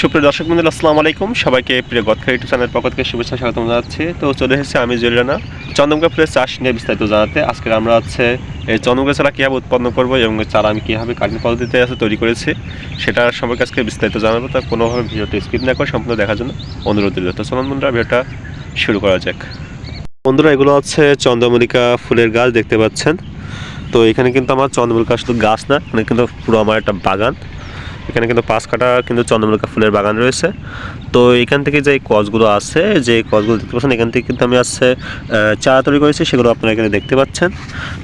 সুপ্রিয় দর্শক বন্ধু আসসালামু আলাইকুম। সবাইকে প্রিয় গদখা ইউটিউব চ্যানেলের পক্ষ থেকে শুভেচ্ছা, স্বাগতম জানাচ্ছি। তো চলে এসেছে আমি জরিনা চন্দমকা ফুলের চাষ নিয়ে বিস্তারিত জানাতে আজকে আমরা হচ্ছে এই চন্দমকা চারা কীভাবে উৎপন্ন করব এবং চারা আমি কীভাবে কাটিং পদ্ধতিতে আছে তৈরি করেছি, সেটা সম্পর্কে আজকে বিস্তারিত জানাব। তা কোনোভাবে ভিডিওটি স্কিপ না করে সম্পূর্ণ দেখার জন্য অনুরোধ রইল। তো চলুন বন্ধুরা, ভিডিওটা শুরু করা যাক। বন্ধুরা, এগুলো হচ্ছে চন্দ্রমল্লিকা ফুলের গাছ দেখতে পাচ্ছেন। তো এখানে কিন্তু আমার চন্দ্রমল্লিকা শুধু গাছ না এখানে কিন্তু পুরো আমার একটা বাগান। এখানে কিন্তু পাঁচ কাটা কিন্তু চন্দ্রমল্লিকা ফুলের বাগান রয়েছে। তো এখান থেকে যে কচগুলো আছে, যে কচগুলো দেখতে পাচ্ছেন, এখান থেকে কিন্তু আমি আছে চারা তৈরি করেছি, সেগুলো আপনারা এখানে দেখতে পাচ্ছেন।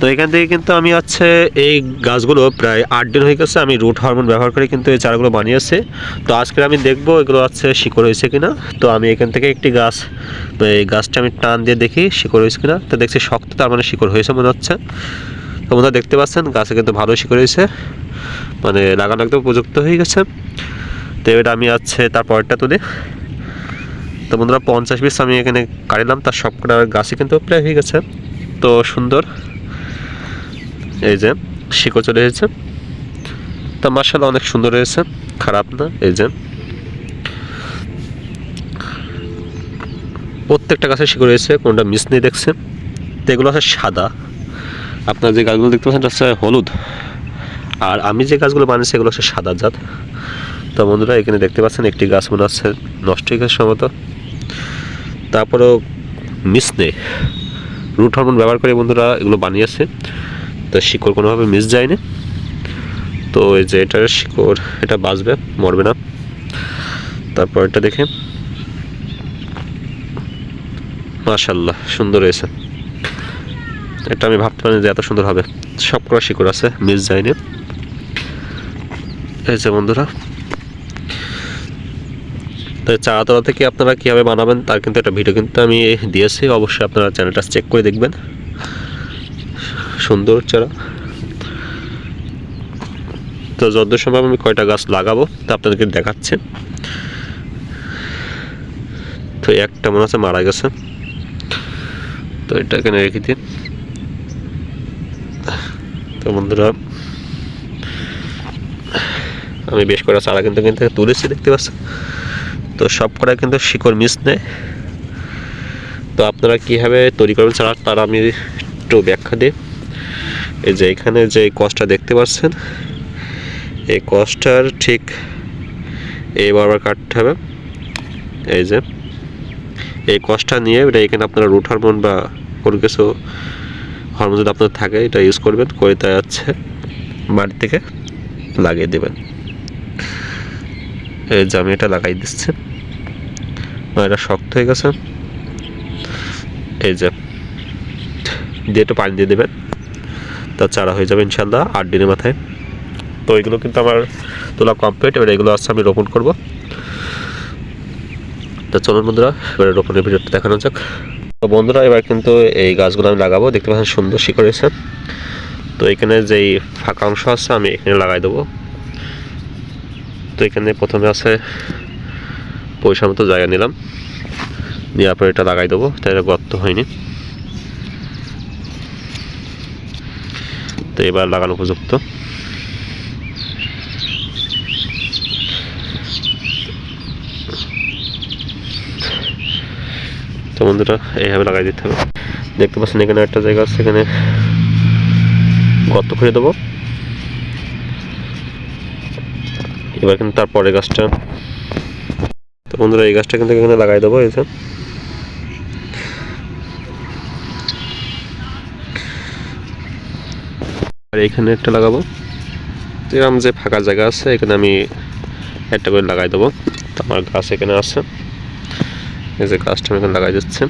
তো এখান থেকে কিন্তু আমি আছে এই গাছগুলো প্রায় আট দিন হয়ে গেছে আমি রুট হরমোন ব্যবহার করে কিন্তু এই চারাগুলো বানিয়েছি। তো আজকে আমি দেখব এগুলো আছে শিকড় হয়েছে কিনা। তো আমি এখান থেকে একটি গাছ এই গাছটা আমি টান দিয়ে দেখি শিকড় হয়েছে কিনা। তো দেখছি শক্ত তার মানে শিকড় হয়েছে মনে হচ্ছে। তো বন্ধুরা দেখতে পাচ্ছেন? গাছে কিন্তু ভালো শিকড় হয়েছে মানে লাগানো একদম উপযুক্ত হয়ে গেছে। তো এবার আমি আছে তারপরটা তুলি। তো বন্ধুরা পঞ্চাশ পিস আমি এখানে কাটিলাম তার সবকটা গাছই কিন্তু প্রায় হয়ে গেছে। তো সুন্দর। এই যে শিকড় চলে এসেছে। তো মার্শাল অনেক সুন্দর হয়েছে। খারাপ না, এই যে। প্রত্যেকটা গাছে শিকড় রয়েছে কোনটা মিস নেই দেখছে। তো এগুলো আছে সাদা। আপনার যে গাছগুলো দেখতে পাচ্ছেন, এটা হচ্ছে হলুদ। আর আমি যে গাছগুলো বানিয়েছি, এগুলো হচ্ছে সাদা জাত। তো বন্ধুরা, এখানে দেখতে পাচ্ছেন, একটি গাছ মনে হচ্ছে নষ্ট হয়ে গেছে সম্ভবত। তারপরেও মিস নেই। রুট হরমোন ব্যবহার করে বন্ধুরা এগুলো বানিয়েছে। তো শিকড় কোনোভাবে মিস যায়নি। তো এই যে এটার শিকড়, এটা বাঁচবে, মরবে না। তারপর এটা দেখে মাশাল্লাহ সুন্দর হয়েছে। এটা আমি ভাবতে পারিনি যে এত সুন্দর হবে। সব করা শিকড় আছে, মিস যায়নি এই যে বন্ধুরা। তো চারা তলা থেকে আপনারা কীভাবে বানাবেন তার কিন্তু একটা ভিডিও কিন্তু আমি দিয়েছি, অবশ্যই আপনারা চ্যানেলটা চেক করে দেখবেন। সুন্দর চারা। তো যত সম্ভব আমি কয়টা গাছ লাগাবো তা আপনাদেরকে দেখাচ্ছে। তো একটা মনে হচ্ছে মারা গেছে। তো এটা এখানে রেখে দিন। তো বন্ধুরা, আমি বেশ কটা চারা কিন্তু থেকে তুলেছি, দেখতে পাচ্ছেন? তো সব কটা কিন্তু শিকড় মিস নেই তো আপনারা কীভাবে তৈরি করবেন চারা, তার আমি একটু ব্যাখ্যা দিই। এই যে এখানে যে কষ্টটা দেখতে পাচ্ছেন, এই কষ্টটার ঠিক এই বারবার কাটতে হবে। এই যে, এই কষ্টটা নিয়ে এটা এখানে আপনারা রুট হরমোন বা কোনো কিছু হরমোন যদি আপনার থাকে, এটা ইউজ করবেন, করে তাই হচ্ছে বাড়ি থেকে লাগিয়ে দেবেন। এই যে আমি এটা লাগাই দিচ্ছি। এটা শক্ত হয়ে গেছে। এই যে দিয়ে একটু পানি দিয়ে দেবেন। তা চারা হয়ে যাবে ইনশাল্লাহ আট দিনের মাথায়। তো এগুলো কিন্তু আমার তোলা কমপ্লিট এবার এগুলো আসছে আমি রোপণ করব। তো চলুন বন্ধুরা, এবারে রোপণের ভিডিওটা দেখানো যাক। তো বন্ধুরা, এবার কিন্তু এই গাছগুলো আমি লাগাবো। দেখতে পাচ্ছেন সুন্দর শিকড় হয়েছে তো এখানে যেই ফাঁকা অংশ আছে, আমি এখানে লাগাই দেবো। তো এখানে প্রথমে আছে পয়সা মতো জায়গা নিলাম। দিয়ে পরে এটা লাগাই দেবো। তাই গর্ত হয়নি। তো এবার লাগানো উপযুক্ত। বন্ধুরা, এইভাবে লাগাই দিতে হবে। দেখতে পাচ্ছেন, এখানে একটা জায়গা আছে, এখানে গর্ত করে দেবো। এবার কিন্তু তারপরে গাছটা, তো বন্ধুরা, এই গাছটা কিন্তু এখানে লাগাই দেবো যে। আর এখানে একটা লাগাবো। এরকম যে ফাঁকা জায়গা আছে, এখানে আমি একটা করে লাগাই দেবো। আমার গাছ এখানে আছে। এই যে গাছটা এখানে লাগাই দিচ্ছে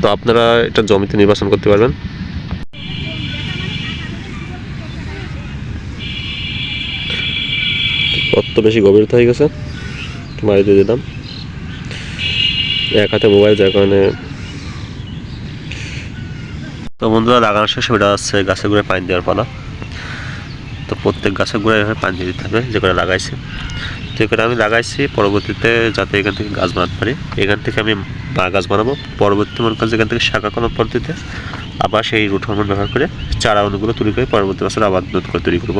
তো আপনারা এটা জমিতে নির্বাচন করতে পারবেন। কত বেশি গভীরতা হয়ে গেছে? মারি দিয়ে দিলাম এক হাতে মোবাইল, যার কারণে তো বন্ধুরা, লাগানোর শেষে ওটা হচ্ছে গাছের গুঁড়ে পানি দেওয়ার পালা। তো প্রত্যেক গাছের গোড়ায় পানি দিতে হবে, যে করে লাগাইছি। তো এখানে আমি লাগাইছি, পরবর্তীতে যাতে এখান থেকে গাছ বানাতে পারি। এখান থেকে আমি গাছ বানাবো। পরবর্তী মনে করেন যে এখান থেকে শাখা কোনো পদ্ধতিতে আবার সেই রুট হরমোন ব্যবহার করে চারা অনুগুলো তৈরি করে পরবর্তী বছর আবার নতুন করে তৈরি করব।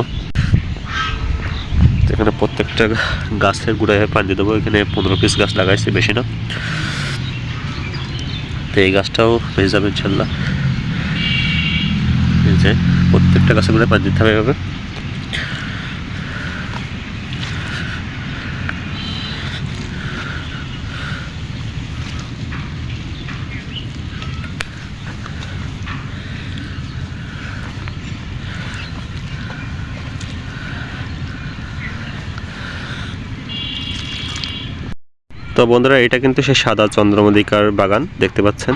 এখানে প্রত্যেকটা গাছের গোড়ায় পানি দেবো। এখানে পনেরো পিস গাছ লাগাইছি বেশি না তো এই গাছটাও বেঁচে যাবে ইনশাল্লাহ। প্রত্যেকটা গাছের গোড়ায় পানি দিতে হবে এভাবে। তো বন্ধুরা, এটা কিন্তু সেই সাদা চন্দ্রমল্লিকার বাগান, দেখতে পাচ্ছেন।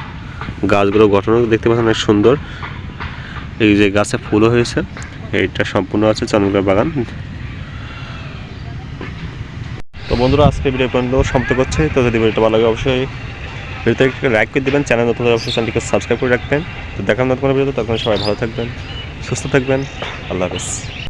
গাছগুলো গঠনও দেখতে পাচ্ছেন অনেক সুন্দর। এই যে গাছে ফুলও হয়েছে, এইটা সম্পূর্ণ আছে চন্দ্রমল্লিকার বাগান। তো বন্ধুরা, আজকে ভিডিও পর্যন্ত সমাপ্ত করছে। তো যদি ভিডিওটা ভালো লাগে, অবশ্যই ভিডিওতে লাইক করে দেবেন। চ্যানেল নতুন অবশ্যই চ্যানেলটিকে সাবস্ক্রাইব করে রাখবেন। তো দেখার নতুন কোনো ভিডিও তখন সবাই ভালো থাকবেন, সুস্থ থাকবেন। আল্লাহ হাফেজ।